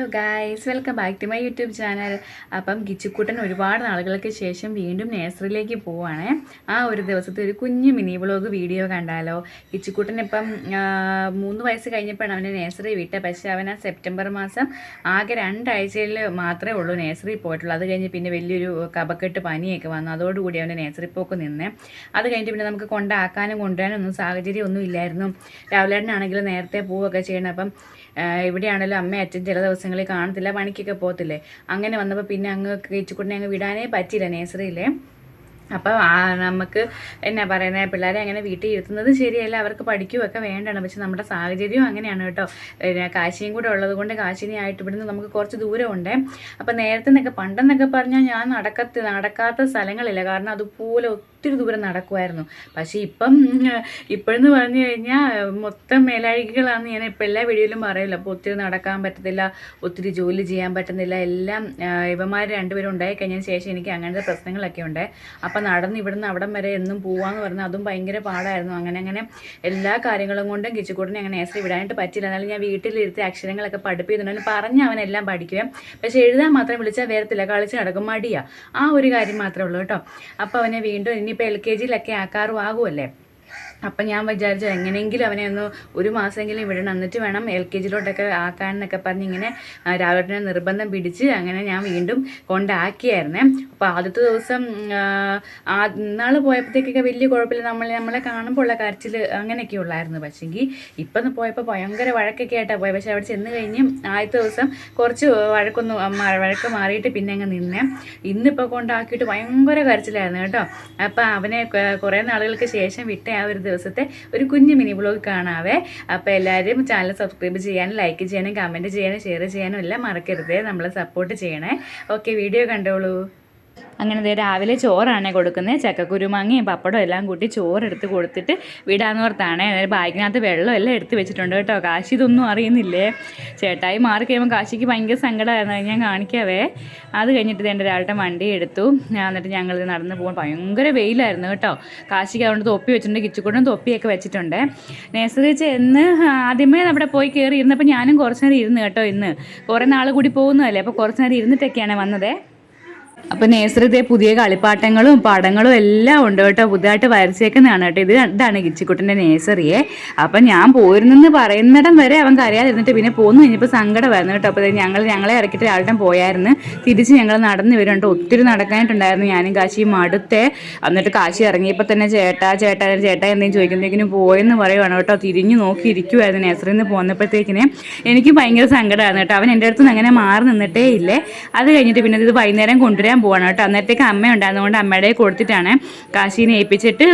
Hello guys welcome back to my YouTube channel അപ്പം ഗിച്ചുക്കുട്ടൻ ഒരുപാട് നാളുകൾക്ക് ശേഷം വീണ്ടും നേഴ്സറിയിലേക്ക് പോവാണ്. ആ ഒരു ദിവസത്തെ ഒരു കുഞ്ഞു മിനി വ്ളോഗ് വീഡിയോ കണ്ടാലോ? ഗിച്ചുക്കുട്ടൻ ഇപ്പം മൂന്ന് വയസ്സ് കഴിഞ്ഞപ്പോഴാണ് അവന്റെ നേഴ്സറി വിട്ടത് പക്ഷേ അവൻ ആ സെപ്റ്റംബർ മാസം ആകെ രണ്ടാഴ്ചയിൽ മാത്രമേ ഉള്ളൂ നേഴ്സറി പോയിട്ടുള്ളൂ. അത് കഴിഞ്ഞ് പിന്നെ വലിയൊരു കപക്കെട്ട് പനിയൊക്കെ വന്നു. അതോടുകൂടി അവന്റെ നേഴ്സറി പോക്ക് നിന്ന്. അത് കഴിഞ്ഞിട്ട് പിന്നെ നമുക്ക് കൊണ്ടാക്കാനും കൊണ്ടുവരാനും ഒന്നും സാഹചര്യം ഒന്നും ഇല്ലായിരുന്നു. രാവിലെ ആണെങ്കിലും നേരത്തെ പോവുകയൊക്കെ ചെയ്യണം. അപ്പം ഇവിടെയാണല്ലോ അമ്മ അച്ഛൻ ചില ദിവസങ്ങളിൽ കാണത്തില്ല പണിക്കൊക്കെ പോകത്തില്ലേ? അങ്ങനെ വന്നപ്പോൾ പിന്നെ അങ്ങ് കിച്ചുക്കുട്ടിനെ അങ്ങ് വിടാനേ പറ്റിയില്ല നേഴ്സറിയിലെ. അപ്പോൾ നമുക്ക് എന്നാ പറയുന്നത് പിള്ളേരെ അങ്ങനെ വീട്ടിൽ ഇരുത്തുന്നത് ശരിയല്ല അവർക്ക് പഠിക്കുകയൊക്കെ വേണ്ടതാണ് പക്ഷെ നമ്മുടെ സാഹചര്യവും അങ്ങനെയാണ് കേട്ടോ. പിന്നെ കാശിയും കൂടെ ഉള്ളത് കൊണ്ട് കാശിനി ആയിട്ട് ഇവിടുന്ന് നമുക്ക് കുറച്ച് ദൂരമുണ്ട്. അപ്പോൾ നേരത്തെ നിന്നൊക്കെ പണ്ടെന്നൊക്കെ പറഞ്ഞാൽ ഞാൻ നടക്കത്ത് നടക്കാത്ത സ്ഥലങ്ങളില്ല. കാരണം അതുപോലെ ഒത്തിരി ദൂരം നടക്കുമായിരുന്നു പക്ഷേ ഇപ്പം ഇപ്പോഴെന്ന് പറഞ്ഞു കഴിഞ്ഞാൽ മൊത്തം മേലാഴികളാണ് ഞാൻ ഇപ്പം എല്ലാ വീഡിയോയിലും പറയല്ലോ. അപ്പോൾ ഒത്തിരി നടക്കാൻ പറ്റത്തില്ല ഒത്തിരി ജോലി ചെയ്യാൻ പറ്റുന്നില്ല എല്ലാം ഇവന്മാർ രണ്ടുപേരും ഉണ്ടായി കഴിഞ്ഞതിന് ശേഷം എനിക്ക് അങ്ങനത്തെ പ്രശ്നങ്ങളൊക്കെ ഉണ്ട്. അപ്പം നടന്ന് ഇവിടുന്ന് അവിടം വരെ എന്നും പോവാന്ന് പറഞ്ഞാൽ അതും ഭയങ്കര പാടായിരുന്നു. അങ്ങനെ അങ്ങനെ എല്ലാ കാര്യങ്ങളും കൊണ്ടും കിച്ചുകൂടിനെ അങ്ങനെ നേഴ്സറി വിടാനായിട്ട് പറ്റില്ല എന്നാലും ഞാൻ വീട്ടിലിരുത്തി അക്ഷരങ്ങളൊക്കെ പഠിപ്പിക്കുന്നുണ്ട്. പറഞ്ഞ് അവനെല്ലാം പഠിക്കുകയും പക്ഷേ എഴുതാൻ മാത്രം വിളിച്ചാൽ വരത്തില്ല. കളിച്ച് നടക്കും. മടിയാ. ആ ഒരു കാര്യം മാത്രമേ ഉള്ളൂ കേട്ടോ. അപ്പോൾ അവനെ വീണ്ടും ഇനിയിപ്പോൾ എൽ കെ ജിയിലൊക്കെ ആക്കാറും ആകുമല്ലേ അപ്പം ഞാൻ വിചാരിച്ചു എങ്ങനെയെങ്കിലും അവനെ ഒന്ന് ഒരു മാസമെങ്കിലും വിടണം. എന്നിട്ട് വേണം എൽ കെ ജിയിലോട്ടൊക്കെ ആക്കാൻ എന്നൊക്കെ പറഞ്ഞ് ഇങ്ങനെ രാവിലെ നിർബന്ധം പിടിച്ച് അങ്ങനെ ഞാൻ വീണ്ടും കൊണ്ടാക്കിയായിരുന്നേ. അപ്പോൾ ആദ്യത്തെ ദിവസം നാൾ പോയപ്പോഴത്തേക്കൊക്കെ വലിയ കുഴപ്പമില്ല. നമ്മൾ നമ്മളെ കാണുമ്പോൾ ഉള്ള കരച്ചിൽ അങ്ങനെയൊക്കെ ഉള്ളായിരുന്നു പക്ഷേങ്കിൽ ഇപ്പം പോയപ്പോൾ ഭയങ്കര വഴക്കൊക്കെ ആയിട്ടാണ് പോയത് പക്ഷേ അവിടെ ചെന്ന് കഴിഞ്ഞ് ആദ്യത്തെ ദിവസം കുറച്ച് വഴക്കൊന്ന് വഴക്ക് മാറിയിട്ട് പിന്നെ അങ്ങ് നിന്നേ. ഇന്നിപ്പോൾ കൊണ്ടാക്കിയിട്ട് ഭയങ്കര കരച്ചിലായിരുന്നു കേട്ടോ. അപ്പം അവനെ കുറേ നാളുകൾക്ക് ശേഷം വിട്ട ആ ഒരു ദിവസത്തെ ഒരു കുഞ്ഞു മിനി വ്ളോഗ് കാണാവേ. അപ്പോൾ എല്ലാവരും ചാനൽ സബ്സ്ക്രൈബ് ചെയ്യാനും ലൈക്ക് ചെയ്യാനും കമന്റ് ചെയ്യാനും ഷെയർ ചെയ്യാനും എല്ലാം മറക്കരുത്. നമ്മളെ സപ്പോർട്ട് ചെയ്യണേ. ഓക്കെ വീഡിയോ കണ്ടോളൂ. അങ്ങനെ ദേ രാവിലെ ചോറാണ് കൊടുക്കുന്നത്. ചക്കക്കുരുമാങ്ങയും പപ്പടം എല്ലാം കൂട്ടി ചോറെടുത്ത് കൊടുത്തിട്ട് വിടാന്നോർത്താണ് ബാഗിനകത്ത് വെള്ളം എല്ലാം എടുത്ത് വെച്ചിട്ടുണ്ട് കേട്ടോ. കാശി ഇതൊന്നും അറിയുന്നില്ലേ? ചേട്ടായി മാറി കഴിയുമ്പോൾ കാശിക്ക് ഭയങ്കര സങ്കടമായിരുന്നു ഞാൻ കാണിക്കാവേ. അത് കഴിഞ്ഞിട്ട് എന്റെ ഒരാളുടെ വണ്ടി എടുത്തു. എന്നിട്ട് ഞങ്ങൾ നടന്ന് പോകാൻ ഭയങ്കര വെയിലായിരുന്നു കേട്ടോ. കാശിക്ക് അതുകൊണ്ട് തൊപ്പി വെച്ചിട്ടുണ്ട് കിച്ചുകൂടും തൊപ്പിയൊക്കെ വെച്ചിട്ടുണ്ട്. നേഴ്സറി ചെന്ന് ആദ്യമേ അവിടെ പോയി കയറി ഇരുന്നപ്പോൾ ഞാനും കുറച്ച് നേരം ഇരുന്ന് കേട്ടോ ഇന്ന്. കുറേ നാൾ കൂടി പോകുന്നതല്ലേ? അപ്പോൾ കുറച്ച് നേരം ഇരുന്നിട്ടൊക്കെയാണ് വന്നത്. അപ്പൊ നേസ്രിതെ പുതിയ കളിപ്പാട്ടങ്ങളും പടങ്ങളും എല്ലാം ഉണ്ട് കേട്ടോ. പുതുതായിട്ട് വരച്ചേക്കുന്നതാണ് കേട്ടോ. ഇത് ഇതാണ് കിച്ചിക്കുട്ടന്റെ നേഴ്സറിയെ. അപ്പൊ ഞാൻ പോയിരുന്നെന്ന് പറയുന്നിടം വരെ അവൻ കരയാതിരുന്നിട്ട് പിന്നെ പോന്നു. കഴിഞ്ഞപ്പോൾ സങ്കടമായിരുന്നു കേട്ടോ. അപ്പോൾ ഞങ്ങൾ ഞങ്ങളെ ഇറക്കിയിട്ട് രാവിലെ പോയായിരുന്നു. തിരിച്ച് ഞങ്ങൾ നടന്നു വരുന്നുണ്ട് ഒത്തിരി നടക്കാനായിട്ടുണ്ടായിരുന്നു ഞാനും കാശിയും അടുത്തേ എന്നിട്ട് കാശി ഇറങ്ങിയപ്പോൾ തന്നെ ചേട്ടാ ചേട്ടാ ചേട്ടാ എന്തെങ്കിലും ചോദിക്കുമ്പോഴത്തേക്കിനും പോയെന്ന് പറയുവാണ് കേട്ടോ. തിരിഞ്ഞു നോക്കി ഇരിക്കുമായിരുന്നു നേഴ്സറിയിൽ നിന്ന് പോന്നപ്പോഴത്തേക്കിന്. എനിക്ക് ഭയങ്കര സങ്കടമായിരുന്നു കേട്ടോ. അവൻ എന്റെ അടുത്ത് അങ്ങനെ മാറി നിന്നിട്ടേ ഇല്ലേ. അത് കഴിഞ്ഞിട്ട് പിന്നെ ഇത് വൈകുന്നേരം കൊണ്ടുവരാൻ പോവാണ് കേട്ടോ. അന്നേരത്തേക്ക് അമ്മ ഉണ്ടായിരുന്നതുകൊണ്ട് അമ്മയുടെ കൊടുത്തിട്ടാണ് കാശീനെ ഏൽപ്പിച്ചിട്ട്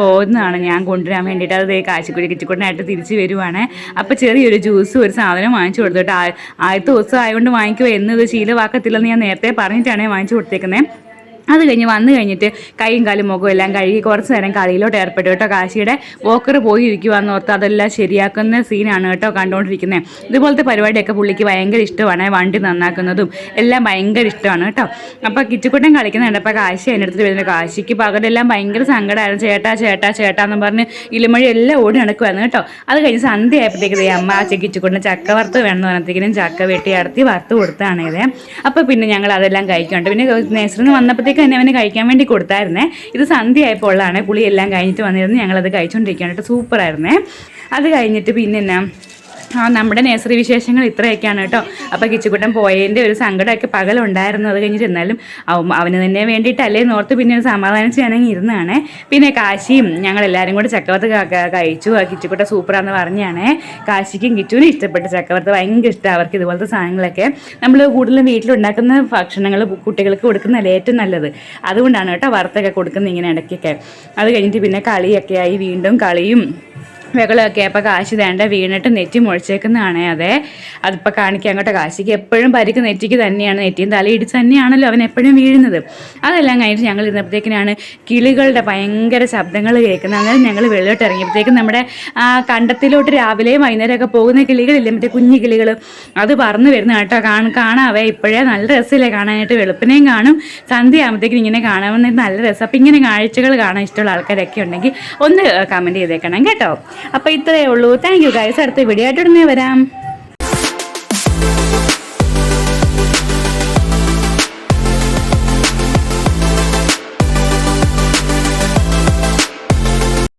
പോകുന്നതാണ് ഞാൻ കൊണ്ടുവരാൻ വേണ്ടിയിട്ട്. അത് കാശിക്കുഴി കിച്ചിക്കൊണ്ടായിട്ട് തിരിച്ച് വരുവാണ്. അപ്പോൾ ചെറിയൊരു ജ്യൂസ് ഒരു സാധനം വാങ്ങിച്ചു കൊടുത്തു കേട്ടോ. ആദ്യത്തെ ദിവസം ആയതുകൊണ്ട് വാങ്ങിക്കുമോ എന്നത് ശീലമാക്കത്തില്ലെന്ന് ഞാൻ നേരത്തെ പറഞ്ഞിട്ടാണ് വാങ്ങിച്ചു കൊടുത്തേക്കുന്നത് അത് കഴിഞ്ഞ് വന്നു കഴിഞ്ഞിട്ട് കൈയും കാലും മുഖവും എല്ലാം കഴുകി കുറച്ച് നേരം കളിയിലോട്ട് ഏർപ്പെട്ടു കേട്ടോ. കാശിയുടെ വോക്കർ പോയി ഇരിക്കുവാന്ന് ഓർത്ത് അതെല്ലാം ശരിയാക്കുന്ന സീനാണ് കേട്ടോ കണ്ടുകൊണ്ടിരിക്കുന്നത് ഇതുപോലത്തെ പരിപാടിയൊക്കെ പുള്ളിക്ക് ഭയങ്കര ഇഷ്ടമാണ്. വണ്ടി നന്നാക്കുന്നതും എല്ലാം ഭയങ്കര ഇഷ്ടമാണ് കേട്ടോ. അപ്പോൾ കിച്ചുക്കുട്ടൻ കളിക്കുന്നുണ്ട് അപ്പോൾ കാശി എന്റെ അടുത്ത് വരുന്നത് കാശിക്ക് പകലെല്ലാം ഭയങ്കര സങ്കടമായിരുന്നു ചേട്ടാ ചേട്ടാ ചേട്ടാ എന്ന് പറഞ്ഞ് ഇലുമഴി എല്ലാം ഓടി നടക്കുമായിരുന്നു കേട്ടോ. അത് കഴിഞ്ഞ് സന്ധ്യ ആയപ്പോഴത്തേക്ക് അമ്മ ആ കിച്ചുക്കുട്ടൻ ചക്ക വറുത്ത് വേണമെന്ന് പറഞ്ഞപ്പോഴത്തേക്കിനും ചക്ക വെട്ടി അടത്തി വറുത്ത് കൊടുത്താണ് അപ്പോൾ പിന്നെ ഞങ്ങൾ അതെല്ലാം കഴിക്കുന്നുണ്ട് പിന്നെ നേഴ്സറിൽ നിന്ന് വന്നപ്പോഴത്തേക്ക് തന്നെ അവന് കഴിക്കാൻ വേണ്ടി കൊടുത്തായിരുന്നേ. ഇത് സന്ധ്യ ആയപ്പോഴാണ് ഉള്ളതാണ് കുളി എല്ലാം കഴിഞ്ഞിട്ട് വന്നിരുന്നു ഞങ്ങളത് കഴിച്ചുകൊണ്ടിരിക്കുകയാണ് കേട്ടോ. സൂപ്പറായിരുന്നേ. അത് കഴിഞ്ഞിട്ട് പിന്നെ എന്നാ ആ നമ്മുടെ നേഴ്സറി വിശേഷങ്ങൾ ഇത്രയൊക്കെയാണ് കേട്ടോ. അപ്പോൾ കിച്ചുകുട്ടൻ പോയതിന്റെ ഒരു സങ്കടമൊക്കെ പകലുണ്ടായിരുന്നു. അത് കഴിഞ്ഞിട്ട് എന്നാലും അവ- അവന് തന്നെ വേണ്ടിയിട്ടല്ലേ നോർത്ത് പിന്നെ ഒരു സമാധാനം ചെയ്യാനെങ്കിൽ ഇരുന്നതാണ് പിന്നെ കാശിയും ഞങ്ങൾ എല്ലാവരും കൂടെ ചക്കവത്ത് കഴിച്ചു. ആ കിച്ചുകുട്ട സൂപ്പറാന്ന് പറഞ്ഞാണ്. കാശിക്കും കിച്ചുവിനും ഇഷ്ടപ്പെട്ട. ചക്കവത്ത് ഭയങ്കര ഇഷ്ടമാണ് അവർക്ക് ഇതുപോലത്തെ സാധനങ്ങളൊക്കെ. നമ്മൾ കൂടുതലും വീട്ടിലുണ്ടാക്കുന്ന ഭക്ഷണങ്ങൾ കുട്ടികൾക്ക് കൊടുക്കുന്നതല്ലേ ഏറ്റവും നല്ലത്. അതുകൊണ്ടാണ് കേട്ടോ വറുത്തൊക്കെ കൊടുക്കുന്നത് ഇങ്ങനെ ഇടയ്ക്കൊക്കെ. അത് കഴിഞ്ഞിട്ട് പിന്നെ കളിയൊക്കെ ആയി വീണ്ടും കളിയും വെകളൊക്കെ അപ്പോൾ കാശി തേണ്ട വീണിട്ട് നെറ്റി മുഴിച്ചേക്കുന്നതാണേ അതെ. അതിപ്പോൾ കാണിക്കാൻ അങ്ങോട്ട് കാശിക്ക്. എപ്പോഴും പരിക്ക് നെറ്റിക്ക് തന്നെയാണ്. നെറ്റിയും തല ഇടിച്ച് തന്നെയാണല്ലോ അവൻ എപ്പോഴും വീഴുന്നത്. അതെല്ലാം കഴിഞ്ഞിട്ട് ഞങ്ങൾ ഇരുന്നപ്പോഴത്തേക്കിനാണ് കിളികളുടെ ഭയങ്കര ശബ്ദങ്ങൾ കേൾക്കുന്നത്. അങ്ങനെ ഞങ്ങൾ വെളിയോട്ട് ഇറങ്ങിയപ്പോഴത്തേക്കും നമ്മുടെ ആ കണ്ടത്തിലോട്ട് രാവിലെയും വൈകുന്നേരമൊക്കെ പോകുന്ന കിളികളില്ലേ? മറ്റേ കുഞ്ഞു കിളികൾ അത് പറന്ന് വരുന്ന കേട്ടോ. കാണ കാണാവേ. ഇപ്പോഴേ നല്ല രസമില്ലേ കാണാനായിട്ട്. വെളുപ്പിനെയും കാണും. സന്ധ്യ ആകുമ്പോഴത്തേക്കും ഇങ്ങനെ കാണാമെന്ന് നല്ല രസം. അപ്പം ഇങ്ങനെ കാഴ്ചകൾ കാണാൻ ഇഷ്ടമുള്ള ആൾക്കാരൊക്കെ ഉണ്ടെങ്കിൽ ഒന്ന് കമന്റ് ചെയ്തേക്കണം കേട്ടോ. അപ്പോൾ ഇത്രയേ ഉള്ളൂ. താങ്ക് യു ഗൈസ് അടുത്ത വീഡിയോ ആയിട്ട് ഉടനെ വരാം.